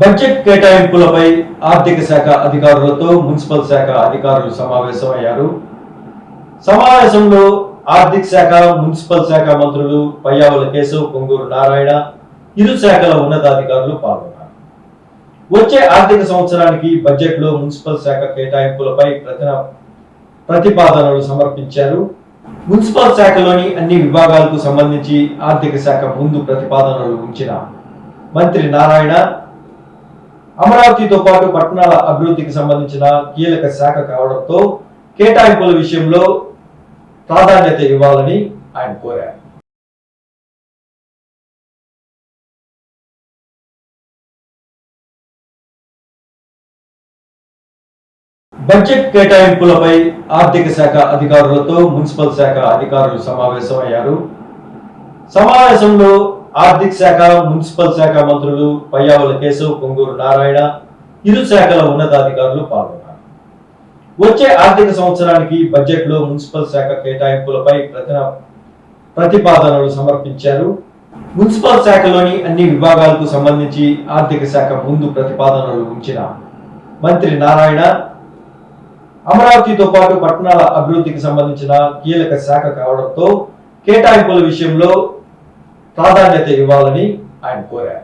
Budget కేటాయింపులపై ఆర్థిక శాఖ అధికారులతో మున్సిపల్ శాఖ అధికారులు సమావేశమయ్యారు. సమావేశంలో ఆర్థిక శాఖ మున్సిపల్ శాఖ మంత్రులు పయ్యావుల కేశవ్ పొంగూరు నారాయణ ఇరు శాఖల ఉన్నతాధికారులు పాల్గొన్నారు. వచ్చే ఆర్థిక సంవత్సరానికి బడ్జెట్లో మున్సిపల్ శాఖ కేటాయింపులపై ప్రతిపాదనలు సమర్పించారు. మున్సిపల్ శాఖలోని అన్ని విభాగాలకు సంబంధించి ఆర్థిక శాఖ ముందు ప్రతిపాదనలు ఉంచిన మంత్రి నారాయణ అమరావతితో పాటు పట్టణాల అభివృద్ధికి సంబంధించిన కీలక శాఖ కావడంతో కేటాయింపుల విషయంలో ప్రాధాన్యత ఇవ్వాలని ఆయన కోరారు. బడ్జెట్ కేటాయింపులపై ఆర్థిక శాఖ అధికారులతో మున్సిపల్ శాఖ అధికారులు సమావేశమయ్యారు. సమావేశంలో ఆర్థిక శాఖ మున్సిపల్ శాఖ మంత్రులు పయ్యావుల కేశవ్ పొంగూరు నారాయణ ఇరు శాఖల ఉన్నతాధికారులు పాల్గొన్నారు. వచ్చే ఆర్థిక సంవత్సరానికి బడ్జెట్లో మున్సిపల్ శాఖ కేటాయింపులపై ప్రతిపాదనలు సమర్పించారు. మున్సిపల్ శాఖలోని అన్ని విభాగాలకు సంబంధించి ఆర్థిక శాఖ ముందు ప్రతిపాదనలు ఉంచిన మంత్రి నారాయణ అమరావతితో పాటు పట్టణాల అభివృద్ధికి సంబంధించిన కీలక శాఖ కావడంతో కేటాయింపుల విషయంలో ప్రాధాన్యత ఇవ్వాలని ఆయన కోరారు.